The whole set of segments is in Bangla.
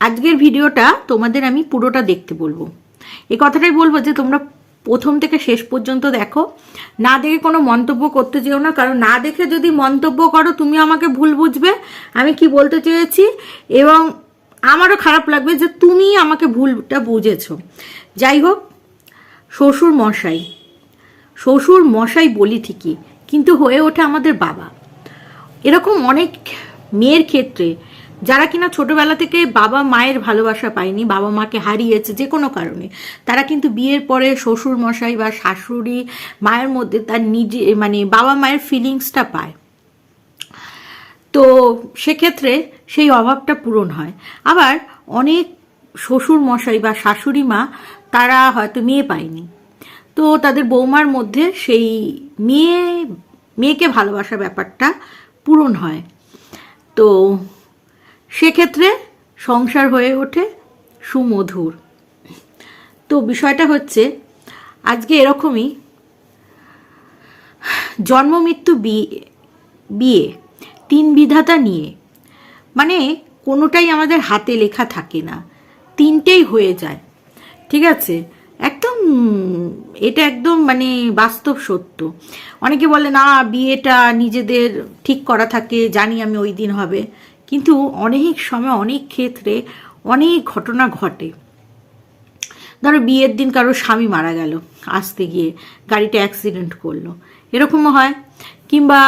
আজকের ভিডিওটা তোমাদের আমি পুরোটা দেখতে বলব। এই কথাটাই বলব যে তোমরা প্রথম থেকে শেষ পর্যন্ত দেখো। না দেখে কোনো মন্তব্য করতে যেও না, কারণ না দেখে যদি মন্তব্য করো, তুমি আমাকে ভুল বুঝবে, আমি কি বলতে চেয়েছি, এবং আমারও খারাপ লাগবে যে তুমি আমাকে ভুলটা বুঝেছ। যাই হোক, শ্বশুর মশাই শ্বশুর মশাই বলি ঠিকই, কিন্তু হয়ে ওঠে আমাদের বাবা। এরকম অনেক মেয়ের ক্ষেত্রে যারা কিনা ছোটবেলা থেকে বাবা মায়ের ভালোবাসা পায়নি, বাবা মাকে হারিয়েছে যে কোনো কারণে, তারা কিন্তু বিয়ের পরে শ্বশুর মশাই বা শাশুড়ি মায়ের মধ্যে তার নিজে মানে বাবা মায়ের ফিলিংসটা পায়। তো সেক্ষেত্রে সেই অভাবটা পূরণ হয়। আবার অনেক শ্বশুর মশাই বা শাশুড়ি মা তারা হয়তো মেয়ে পায়নি। তো তাদের বৌমার মধ্যে সেই মেয়ে, মেয়েকে ভালোবাসা ব্যাপারটা পূরণ হয়। তো সেক্ষেত্রে সংসার হয়ে ওঠে সুমধুর। তো বিষয়টা হচ্ছে, আজকে এরকমই জন্ম, মৃত্যু বিয়ে, তিন বিধাতা নিয়ে মানে কোনোটাই আমাদের হাতে লেখা থাকে না। তিনটেই হয়ে যায়। ঠিক আছে? একদম এটা একদম মানে বাস্তব সত্য। অনেকে বলে, না, বিয়েটা নিজেদের ঠিক করা থাকে, জানি আমি ওই দিন হবে। কিন্তু অনেক সময়, অনেক ক্ষেত্রে অনেক ঘটনা ঘটে। ধরো বিয়ের দিন কারও স্বামী মারা গেল, আসতে গিয়ে গাড়িটা অ্যাক্সিডেন্ট করল। এরকমও হয়। কিংবা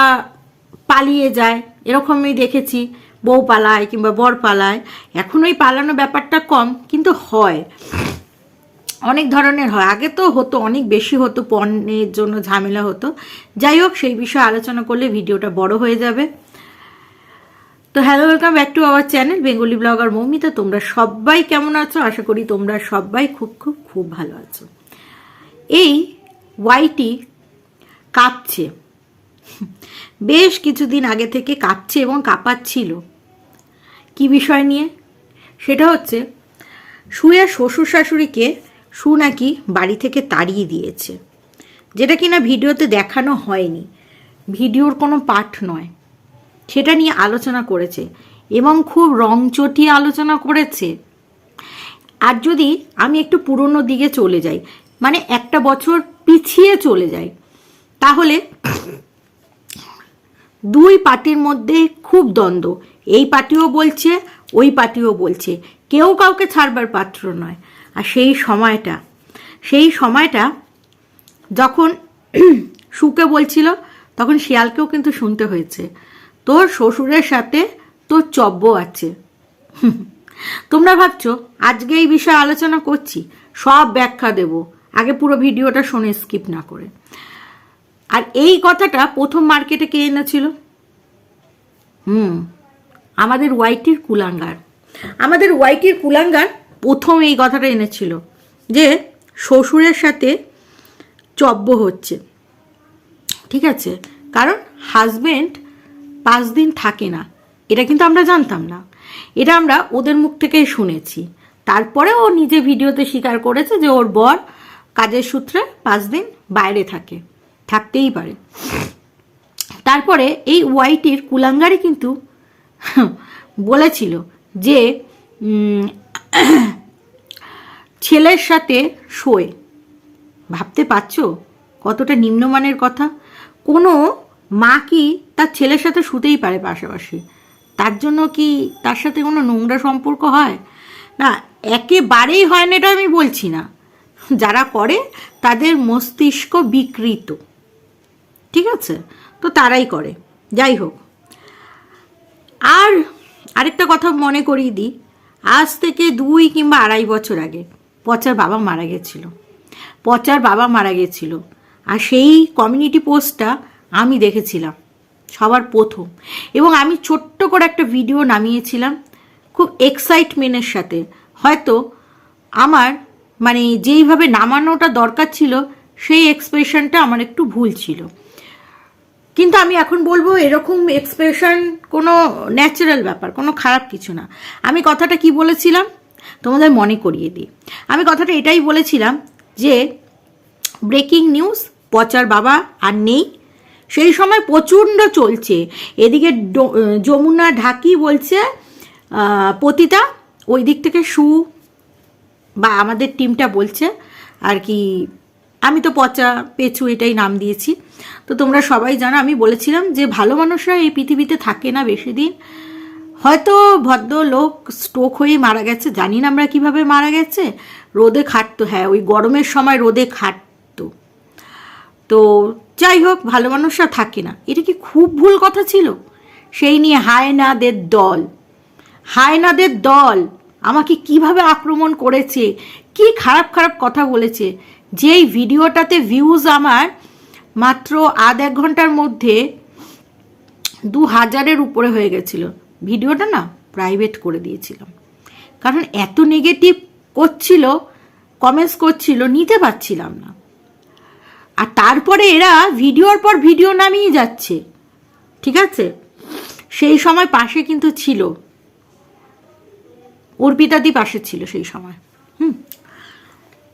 পালিয়ে যায়, এরকমই দেখেছি। বউ পালায় কিংবা বর পালায়। এখন ওই পালানো ব্যাপারটা কম, কিন্তু হয়। অনেক ধরনের হয়। আগে তো হতো, অনেক বেশি হতো, পণ্যের জন্য ঝামেলা হতো। যাই হোক, সেই বিষয়ে আলোচনা করলে ভিডিওটা বড় হয়ে যাবে। তো hello welcome back to our channel Bengali blogger Moumita তোমরা সবাই কেমন আছো? আশা করি তোমরা সবাই খুব খুব খুব ভালো আছো। এই ওয়াইটি কাঁপছে। বেশ কিছুদিন আগে থেকে কাঁপছে এবং কাঁপাচ্ছিল। কি বিষয় নিয়ে? সেটা হচ্ছে শুয়ে শ্বশুর শাশুড়িকে সু নাকি বাড়ি থেকে তাড়িয়ে দিয়েছে। যেটা কিনা ভিডিওতে দেখানো হয়নি। ভিডিওর কোনো পাঠ নয়। সেটা নিয়ে আলোচনা করেছে এবং খুব রং চটিয়ে আলোচনা করেছে। আর যদি আমি একটু পুরনো দিকে চলে যাই মানে একটা বছর পিছিয়ে চলে যাই, তাহলে দুই পার্টির মধ্যে খুব দ্বন্দ্ব। এই পার্টিও বলছে, ওই পার্টিও বলছে। কেউ কাউকে ছাড়বার পাত্র নয়। আর সেই সময়টা সেই সময়টা যখন সুকে বলছিল, তখন শিয়ালকেও কিন্তু শুনতে হয়েছে। তোর শ্বশুরের সাথে তোর চব্য আছে। তোমরা ভাবছ, আজকে এই বিষয়ে আলোচনা করছি, সব ব্যাখ্যা দেব। আগে পুরো ভিডিওটা শুনে স্কিপ না করে। আর এই কথাটা প্রথম মার্কেটে কে এনেছিল? হুম, আমাদের ওয়াইটির কুলাঙ্গার। আমাদের ওয়াইটির কুলাঙ্গার প্রথম এই কথাটা এনেছিল যে, শ্বশুরের সাথে চব্য হচ্ছে। ঠিক আছে? কারণ হাজবেন্ড পাঁচ দিন থাকে না। এটা কিন্তু আমরা জানতাম না। এটা আমরা ওদের মুখ থেকেই শুনেছি। তারপরে ও নিজে ভিডিওতে স্বীকার করেছে যে ওর বর কাজের সূত্রে পাঁচ দিন বাইরে থাকে। থাকতেই পারে। তারপরে এই ওয়াইটির কুলাঙ্গারি কিন্তু বলেছিল যে ছেলের সাথে শোয়ে। ভাবতে পারছ কতটা নিম্নমানের কথা? কোনো মা কি তার ছেলের সাথে শুতেই পারে পাশাপাশি? তার জন্য কি তার সাথে কোনো নোংরা সম্পর্ক হয়? না, একেবারেই হয় না এটা আমি বলছি না। যারা করে তাদের মস্তিষ্ক বিকৃত। ঠিক আছে? তো তারাই করে। যাই হোক। আর আরেকটা কথা মনে করিয়ে দিই। আজ থেকে দুই কিংবা আড়াই বছর আগে পচার বাবা মারা গেছিল। পচার বাবা মারা গেছিল। আর সেই কমিউনিটি পোস্টটা আমি দেখেছিলাম, সবার প্রথম। এবং আমি ছোট্ট করে একটা ভিডিও নামিয়েছিলাম খুব এক্সাইটমেন্টের সাথে। হয়তো আমার মানে যেইভাবে নামানোটা দরকার ছিল, সেই এক্সপ্রেশনটা আমার একটু ভুল ছিল। কিন্তু আমি এখন বলব, এরকম এক্সপ্রেশন কোনো ন্যাচারাল ব্যাপার, কোনো খারাপ কিছু না। আমি কথাটা কি বলেছিলাম? তোমাদের মনে করিয়ে দিই। আমি কথাটা এটাই বলেছিলাম যে ব্রেকিং নিউজ পচার বাবা আর নেই। সেই সময় প্রচণ্ড চলছে। এদিকে যমুনা ঢাকি বলছে পতিতা ওই দিক থেকে সু বা আমাদের টিমটা বলছে আর কি, আমি তো পচা পেছু এটাই নাম দিয়েছি। তো তোমরা সবাই জানো, আমি বলেছিলাম যে ভালো মানুষরা এই পৃথিবীতে থাকে না বেশি দিন। হয়তো ভদ্র লোক স্ট্রোক হয়ে মারা গেছে, জানি না আমরা কীভাবে মারা গেছে। রোদে খাটতো হ্যাঁ ওই গরমের সময় রোদে খাটতো। তো যাই হোক, ভালো মানুষরা থাকে না। এটা কি খুব ভুল কথা ছিল? সেই নিয়ে হায়নাদের দল। হায়নাদের দল আমাকে কীভাবে আক্রমণ করেছে, কি খারাপ খারাপ কথা বলেছে, যেই ভিডিওটাতে ভিউজ আমার মাত্র আধ এক ঘণ্টার মধ্যে দু হাজারের উপরে হয়ে গেছিল। ভিডিওটা না প্রাইভেট করে দিয়েছিলাম। কারণ এত নেগেটিভ করছিল কমেন্টস করছিল, নিতে পারছিলাম না। আর তারপরে এরা ভিডিওর পর ভিডিও নামিয়ে যাচ্ছে। ঠিক আছে? সেই সময় পাশে কিন্তু ছিল। অর্পিতাদি পাশে ছিল সেই সময়। হুম।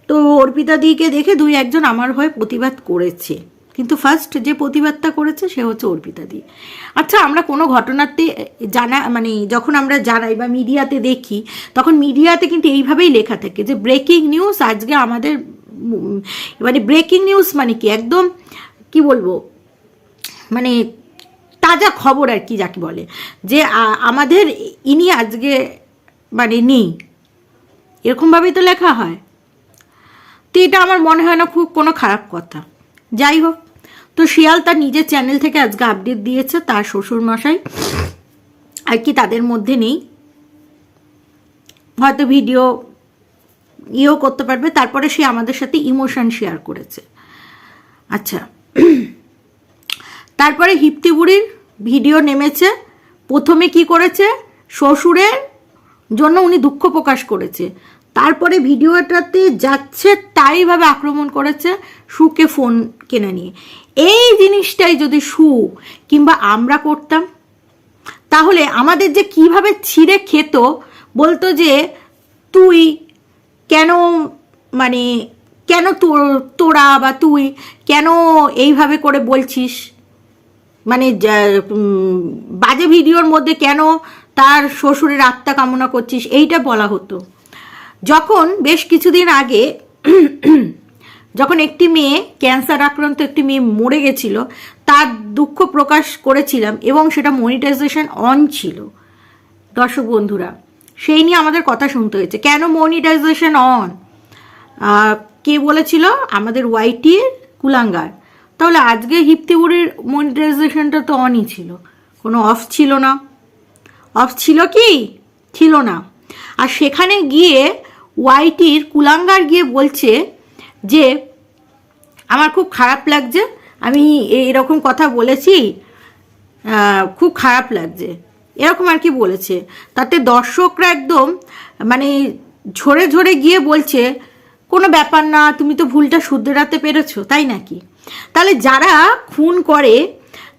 তো অর্পিতাদিকে দেখে দুই একজন আমার হয়ে প্রতিবাদ করেছে। কিন্তু ফার্স্ট যে প্রতিবাদটা করেছে সে হচ্ছে অর্পিতাদি আচ্ছা আমরা কোনো ঘটনাতে জানা মানে যখন আমরা জানাই বা মিডিয়াতে দেখি, তখন মিডিয়াতে কিন্তু এইভাবেই লেখা থাকে যে ব্রেকিং নিউজ আজকে আমাদের মানে ব্রেকিং নিউজ মানে কি? একদম, কি বলব? মানে তাজা খবর আর কি যাকে বলে। যে আমাদের ইনি আজকে মানে নেই। এরকমভাবেই তো লেখা হয়। তো এটা আমার মনে হয় না খুব কোনো খারাপ কথা। যাই হোক, তো শিয়াল তার নিজের চ্যানেল থেকে আজকে আপডেট দিয়েছে, তার শ্বশুর মশাই আর কি তাদের মধ্যে নেই। হয়তো ভিডিও ইয়েও করতে পারবে, তারপরে সে আমাদের সাথে ইমোশন শেয়ার করেছে। আচ্ছা। তারপরে হিপ্তি বুড়ির ভিডিও নেমেছে। প্রথমে কি করেছে? শ্বশুরের জন্য উনি দুঃখ প্রকাশ করেছে। তারপরে ভিডিওটাতে যাচ্ছে, তাইভাবে আক্রমণ করেছে সুকে ফোন কিনে নিয়ে। এই জিনিসটাই যদি সু কিংবা আমরা করতাম, তাহলে আমাদের যে কীভাবে ছিঁড়ে খেত, বলতো যে, তুই কেন মানে কেন তোর- বা তুই কেন এইভাবে করে বলছিস? মানে বাজে ভিডিওর মধ্যে কেন তার শ্বশুরের আত্মা কামনা করছিস? এইটা বলা হতো। যখন বেশ কিছুদিন আগে যখন একটি মেয়ে, ক্যান্সার আক্রান্ত একটি মেয়ে মরে গেছিল, তার দুঃখ প্রকাশ করেছিলাম এবং সেটা মনিটাইজেশন অন ছিল। দর্শক বন্ধুরা সেই নিয়ে আমাদের কথা শুনতে হয়েছে। কেন মনিটাইজেশন অন কে বলেছিল? আমাদের ওয়াইটির কুলাঙ্গার। তাহলে আজকে হিপ্তিগুড়ির মনিটাইজেশনটা তো অনই ছিল। কোনো অফ ছিল না। অফ ছিল কি? ছিল না। আর সেখানে গিয়ে ওয়াইটির কুলাঙ্গার গিয়ে বলছে যে, আমার খুব খারাপ লাগছে। আমি এরকম কথা বলেছি। খুব খারাপ লাগছে। এরকম আর কি বলেছে। তাতে দর্শকরা একদম মানে ঝরে ঝরে গিয়ে বলছে, কোনো ব্যাপার না, তুমি তো ভুলটা শুধরাতে পেরেছ, তাই নাকি? তাহলে যারা খুন করে,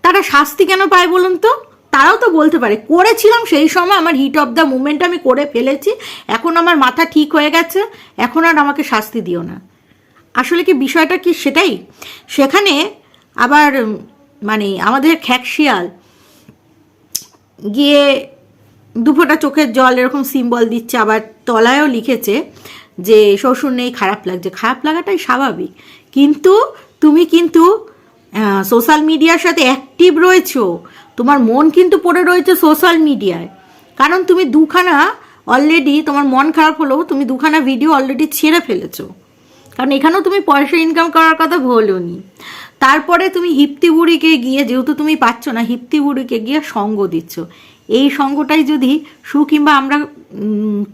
তারা শাস্তি কেন পায় বলুন তো? তারাও তো বলতে পারে, করেছিলাম সেই সময় আমার হিট অফ দ্য মুমেন্ট আমি করে ফেলেছি, এখন আমার মাথা ঠিক হয়ে গেছে, এখন আর আমাকে শাস্তি দিও না। আসলে কি বিষয়টা কি সেটাই? সেখানে আবার মানে আমাদের খ্যাকশিয়াল গিয়ে দুফোটা চোখের জল এরকম সিম্বল দিচ্ছে, আবার তলায়ও লিখেছে যে শ্বশুর নেই, খারাপ লাগছে। খারাপ লাগাটাই স্বাভাবিক। কিন্তু তুমি কিন্তু সোশ্যাল মিডিয়ার সাথে অ্যাক্টিভ রয়েছো। তোমার মন কিন্তু পড়ে রয়েছে সোশ্যাল মিডিয়ায় কারণ তুমি দুখানা অলরেডি তোমার মন খারাপ হলেও তুমি দুখানা ভিডিও অলরেডি ছেড়ে ফেলেছো। কারণ এখানেও তুমি পয়সা ইনকাম করার কথা বলোনি। তারপরে তুমি হিপ্তি বুড়িকে গিয়ে, যেহেতু তুমি পাচ্ছ না হিপ্তি বুড়িকে গিয়ে সঙ্গ দিচ্ছ। এই সঙ্গটাই যদি সু কিংবা আমরা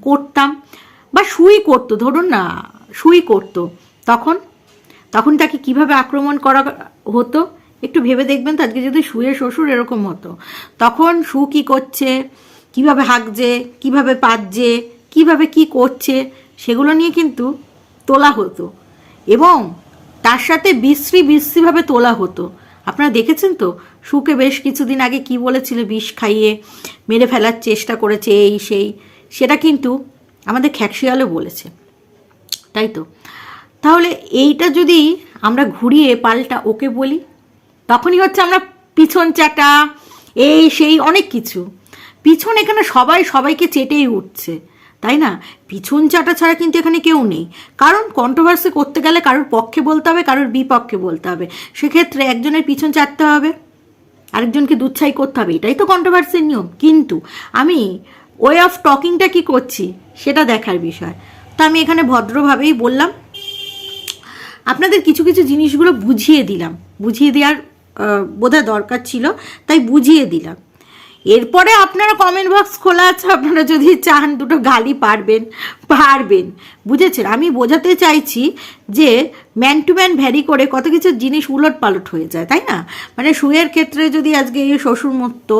করতাম বা সুই করতো, ধরুন না, সুই করতো, তখন তখন তাকে কীভাবে আক্রমণ করা হতো, একটু ভেবে দেখবেন তো, আজকে যদি শুয়ে শ্বশুর এরকম হতো, তখন সু কি করছে, কীভাবে হাঁকছে, কীভাবে পাচ্ছে কীভাবে কি করছে, সেগুলো নিয়ে কিন্তু তোলা হতো। এবং তার সাথে বিশ্রী বিশ্রীভাবে তোলা হতো। আপনারা দেখেছেন তো? সুকে বেশ কিছুদিন আগে কি বলেছিল, বিষ খাইয়ে মেরে ফেলার চেষ্টা করেছে এই, সেই। সেটা কিন্তু আমাদের খ্যাকশিয়ালও বলেছে। তাই তো? তাহলে এইটা যদি আমরা ঘুরিয়ে পাল্টা ওকে বলি, তখনই হচ্ছে আমরা পিছন চাটা, এই, সেই, অনেক কিছু। পিছন এখানে সবাই সবাইকে চেটেই উঠছে। তাই না? পিছন চাটা ছাড়া কিন্তু এখানে কেউ নেই। কারণ কন্ট্রোভার্সি করতে গেলে কারোর পক্ষে বলতে হবে, কারোর বিপক্ষে বলতে হবে। সেক্ষেত্রে একজনের পিছন চাটতে হবে, আরেকজনকে দুচ্ছাই করতে হবে। এটাই তো কন্ট্রোভার্সির নিয়ম। কিন্তু আমি ওয়ে অফ টকিংটা কি করছি সেটা দেখার বিষয়। তো আমি এখানে ভদ্রভাবেই বললাম, আপনাদের কিছু কিছু জিনিসগুলো বুঝিয়ে দিলাম। বুঝিয়ে দেওয়ার বোধহয় দরকার ছিল, তাই বুঝিয়ে দিলাম। এরপরে আপনারা কমেন্ট বক্স খোলা আছে, আপনারা যদি চান দুটো গালি পারবেন পারবেন। বুঝেছেন? আমি বোঝাতে চাইছি যে ম্যান টু ম্যান ভ্যারি করে কত কিছু জিনিস উলট পালট হয়ে যায়, তাই না? মানে সুয়ের ক্ষেত্রে যদি আজকে এই শ্বশুর মতো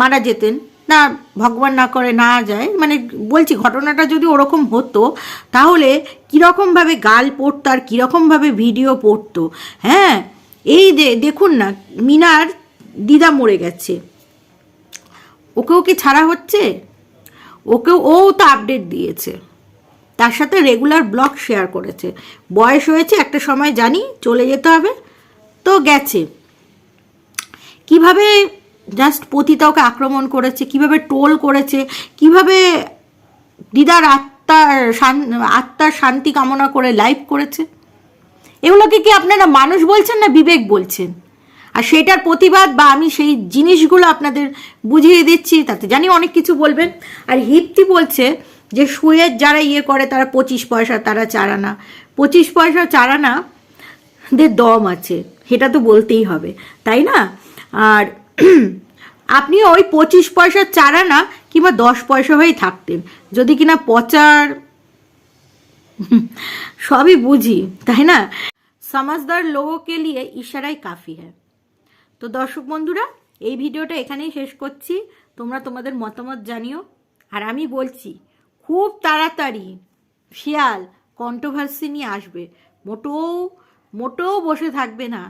মারা যেতেন, না ভগবান না করে না যায় মানে বলছি ঘটনাটা যদি ওরকম হতো, তাহলে কীরকমভাবে গাল পড়তো আর কীরকমভাবে ভিডিও পড়তো? হ্যাঁ? এই দেখুন না, মিনার দিদা মরে গেছে। ওকেও কি ছাড়া হচ্ছে? ওকেও, ও তো আপডেট দিয়েছে। তার সাথে রেগুলার ব্লগ শেয়ার করেছে। বয়স হয়েছে একটা সময়, জানি, চলে যেতে হবে। তো গেছে। কীভাবে জাস্ট পতিতা ওকে আক্রমণ করেছে, কীভাবে টোল করেছে, কীভাবে দিদার আত্মার আত্মার শান্তি কামনা করে লাইভ করেছে? এগুলোকে কি আপনারা মানুষ বলছেন না বিবেক বলছেন? আর সেটার প্রতিবাদ বা আমি সেই জিনিসগুলো আপনাদের বুঝিয়ে দিচ্ছি, তাতে জানি অনেক কিছু বলবেন। আর হিপ্তি বলছে যে শুয়ের যারা ইয়ে করে তারা পঁচিশ পয়সা, তারা চারানা। পঁচিশ পয়সা চারানা দের দম আছে, সেটা তো বলতেই হবে, তাই না? আর আপনি ওই পঁচিশ পয়সার চারানা কিংবা দশ পয়সা হয়েই থাকতেন যদি কিনা পচার সবই বুঝি, তাই না? সমাজদার লোগো কে লিয়ে ইশারাই কাফি হ্যাঁ। তো দর্শক বন্ধুরা, এই ভিডিওটা এখানেই শেষ করছি। তোমরা তোমাদের মতামত জানিও। আর আমি বলছি, খুব তাড়াতাড়ি শিয়াল কন্ট্রোভার্সি নিয়ে আসবে। মোটেও মোটেও বসে থাকবে না।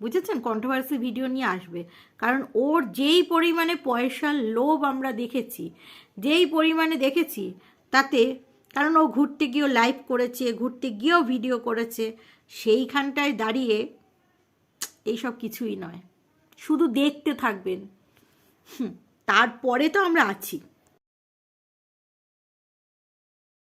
বুঝেছেন? কন্ট্রোভার্সি ভিডিও নিয়ে আসবে। কারণ ওর যেই পরিমাণে পয়সার লোভ আমরা দেখেছি, যেই পরিমাণে দেখেছি, তাতে কারণ ও ঘুরতে গিয়েও লাইভ করেছে, ঘুরতে গিয়েও ভিডিও করেছে, সেইখানটায় দাঁড়িয়ে এইসব কিছুই নয়। শুধু দেখতে থাকবেন। হুম, তারপরে তো আমরা আছি।